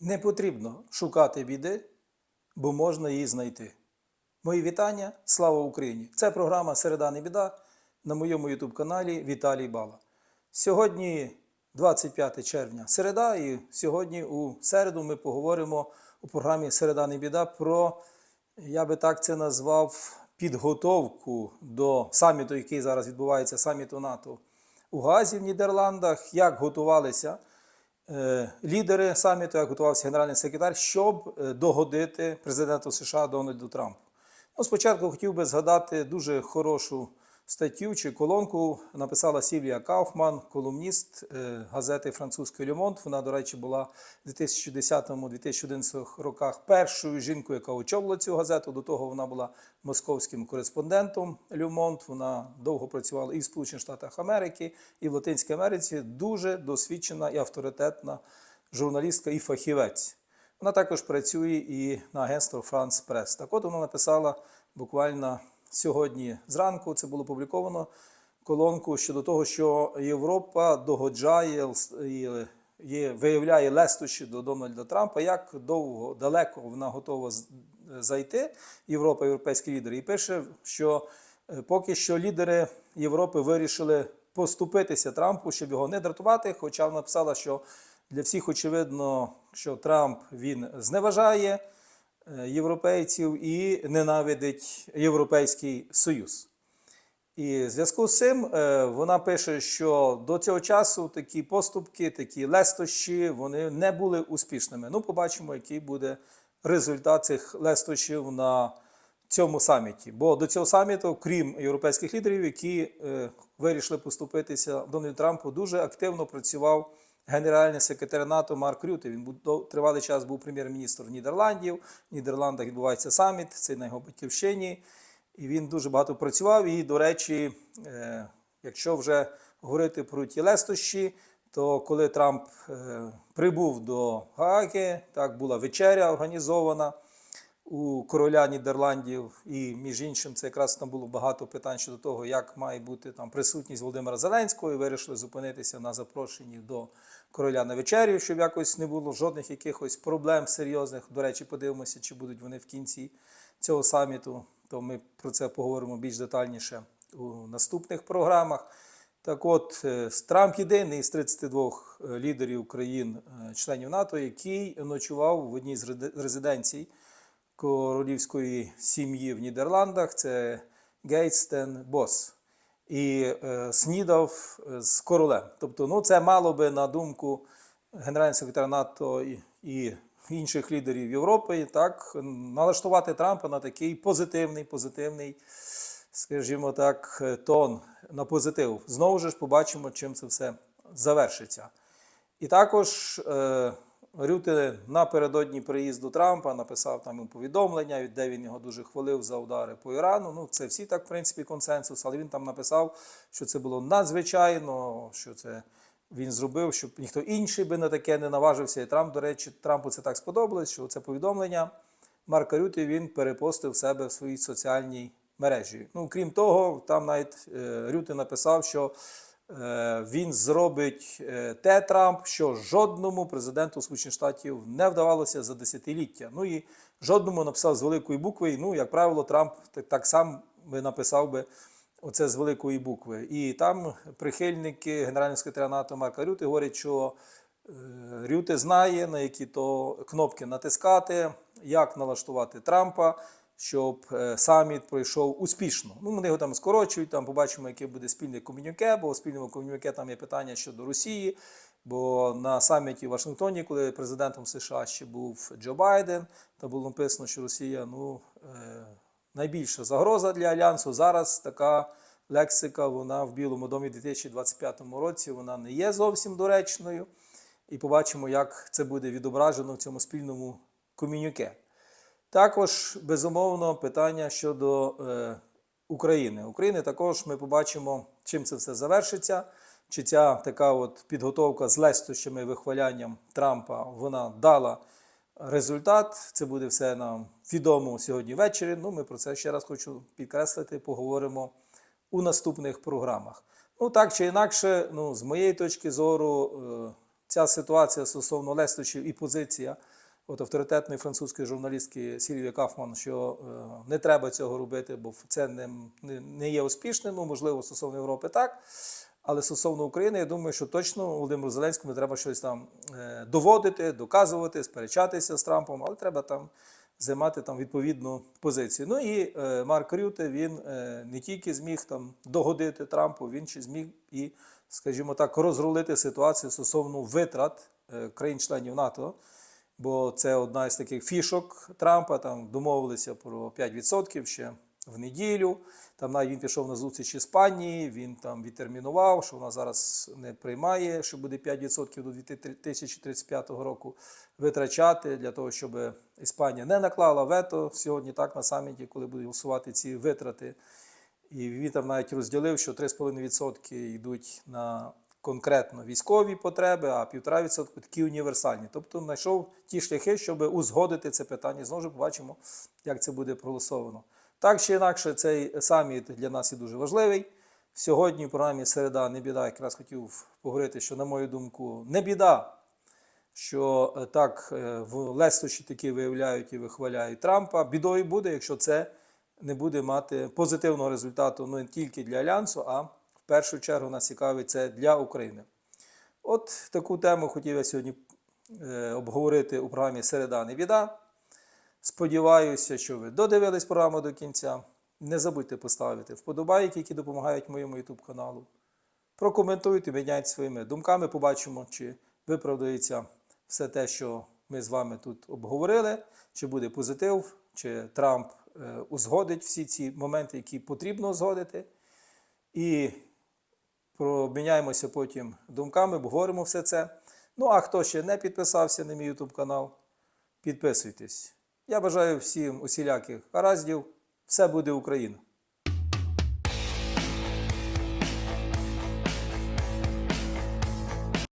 Не потрібно шукати біди, бо можна її знайти. Мої вітання, слава Україні! Це програма Середа не біда на моєму ютуб-каналі Віталій Бала. Сьогодні 25 червня середа, і сьогодні у середу ми поговоримо у програмі Середа не біда про, я би так це назвав, підготовку до саміту, який зараз відбувається, саміту НАТО у Газі в Нідерландах, як готувалися лідери саміту, як готувався генеральний секретар, щоб е, догодити президенту США Дональду Трампу. Ну, спочатку хотів би згадати дуже хорошу статтю чи колонку. Написала Сівія Кауфман, колумніст е, газети французької Люмонт. Вона, до речі, була в 2010-2011 роках першою жінкою, яка очолила цю газету. До того вона була московським кореспондентом Люмонт. Вона довго працювала і в Сполучених Штатах Америки, і в Латинській Америці. Дуже досвідчена і авторитетна журналістка і фахівець. Вона також працює і на агентство France Press. Так от вона написала буквально сьогодні зранку, це було опубліковано, колонку щодо того, що Європа догоджає і виявляє лестощі до Дональда Трампа, як довго, далеко вона готова зайти, Європа, європейські лідери, і пише, що е, поки що лідери Європи вирішили поступитися Трампу, щоб його не дратувати. Хоча вона написала, що для всіх очевидно, що Трамп він зневажає європейців і ненавидить Європейський Союз. І в зв'язку з цим е, вона пише, що до цього часу такі поступки, такі лестощі, вони не були успішними. Ну, побачимо, який буде результат цих лестощів на цьому саміті. Бо до цього саміту, крім європейських лідерів, які е, вирішили поступитися Дональду Трампу, дуже активно працював генеральний секретар НАТО Марк Рюте. Він був тривалий час був прем'єр-міністром Нідерландів. В Нідерландах відбувається саміт, це на його батьківщині. І він дуже багато працював. І, до речі, е, якщо вже говорити про ті лестощі, то коли Трамп е, прибув до Гааги, так була вечеря організована у короля Нідерландів, і між іншим, це якраз там було багато питань щодо того, як має бути там присутність Володимира Зеленського, і вирішили зупинитися на запрошенні до короля на вечерю, щоб якось не було жодних якихось проблем серйозних. До речі, подивимося, чи будуть вони в кінці цього саміту. То ми про це поговоримо більш детальніше у наступних програмах. Так от, е, Трамп єдиний з 32 лідерів країн, е, НАТО, який ночував в одній з резиденцій королівської сім'ї в Нідерландах. Це Гейтстен Бос. І е, снідав е, з королем. Тобто, ну, це мало би на думку генерального секретаря НАТО і, і інших лідерів Європи, так, налаштувати Трампа на такий позитивний, позитивний, скажімо так, е, тон на позитив. Знову ж побачимо, чим це все завершиться. І також е, Рюте напередодні приїзду Трампа написав там йому повідомлення, де він його дуже хвалив за удари по Ірану. Ну, це всі так, в принципі, консенсус, але він там написав, що це було надзвичайно, що це він зробив, щоб ніхто інший би на таке не наважився. І Трамп, до речі, Трампу це так сподобалось, що це повідомлення Марка Рюти він перепостив себе в своїй соціальній мережі. Ну, крім того, там навіть е, Рюти написав, що він зробить е, те Трамп, що жодному президенту Сполучених Штатів не вдавалося за десятиліття. Ну і жодному написав з великої букви. Ну, як правило, Трамп так, так сам би написав би оце з великої букви. І там прихильники генерального секретаря НАТО Марка Рюти говорять, що е, Рюте знає, на які то кнопки натискати, як налаштувати Трампа, щоб е, саміт пройшов успішно. Ну, вони його там скорочують, там побачимо, яке буде спільне комунюке, бо у спільному комунюке там є питання щодо Росії. Бо на саміті в Вашингтоні, коли президентом США ще був Джо Байден, там було написано, що Росія ну, е, найбільша загроза для альянсу. Зараз така лексика, вона в Білому домі у 2025 році вона не є зовсім доречною. І побачимо, як це буде відображено в цьому спільному комюніке. Також, безумовно, питання щодо е, України. України також ми побачимо, чим це все завершиться. Чи ця така от підготовка з лестощами вихвалянням Трампа вона дала результат. Це буде все нам відомо сьогодні ввечері. Ну, ми про це ще раз хочу підкреслити, поговоримо у наступних програмах. Ну, так чи інакше, ну, з моєї точки зору, е, ця ситуація стосовно Лесточів і позиція от авторитетної французької журналістки Сільвії Кафман, що е, не треба цього робити, бо це не, не, не є успішним. Ну, можливо, стосовно Європи так. Але стосовно України, я думаю, що точно Володимиру Зеленському треба щось там е, доводити, доказувати, сперечатися з Трампом, але треба там займати там відповідну позицію. Ну і е, Марк Рюте він е, не тільки зміг там догодити Трампу, він ще зміг і, скажімо так, розрулити ситуацію стосовно витрат е, країн-членів НАТО. Бо це одна із таких фішок Трампа. Там домовилися про 5% ще в неділю. Там навіть він пішов на зустріч Іспанії, він там відтермінував, що вона зараз не приймає, що буде 5% до 2035 року витрачати для того, щоб Іспанія не наклала вето сьогодні, так на саміті, коли будуть голосувати ці витрати. І він там навіть розділив, що 3,5% йдуть на конкретно військові потреби, а 1,5% такі універсальні. Тобто знайшов ті шляхи, щоб узгодити це питання. Знову ж побачимо, як це буде проголосовано. Так чи інакше, цей саміт для нас є дуже важливий. Сьогодні в програмі Середа не біда, якраз хотів поговорити, що, на мою думку, не біда, що е, так е, в Лесточі таки виявляють і вихваляють Трампа. Бідою буде, якщо це не буде мати позитивного результату ну, не тільки для Альянсу, а першу чергу нас цікавить це для України. От таку тему хотів я сьогодні е, обговорити у програмі Середа не біда. Сподіваюся, що ви додивились програму до кінця. Не забудьте поставити вподобайки, які допомагають моєму YouTube каналу. Прокоментуйте, міняйте своїми думками, побачимо, чи виправдається все те, що ми з вами тут обговорили, чи буде позитив, чи Трамп е, узгодить всі ці моменти, які потрібно узгодити. І проміняємося потім думками, обговоримо все це. Ну а хто ще не підписався на мій YouTube канал, підписуйтесь. Я бажаю всім усіляких гараздів. Все буде Україна!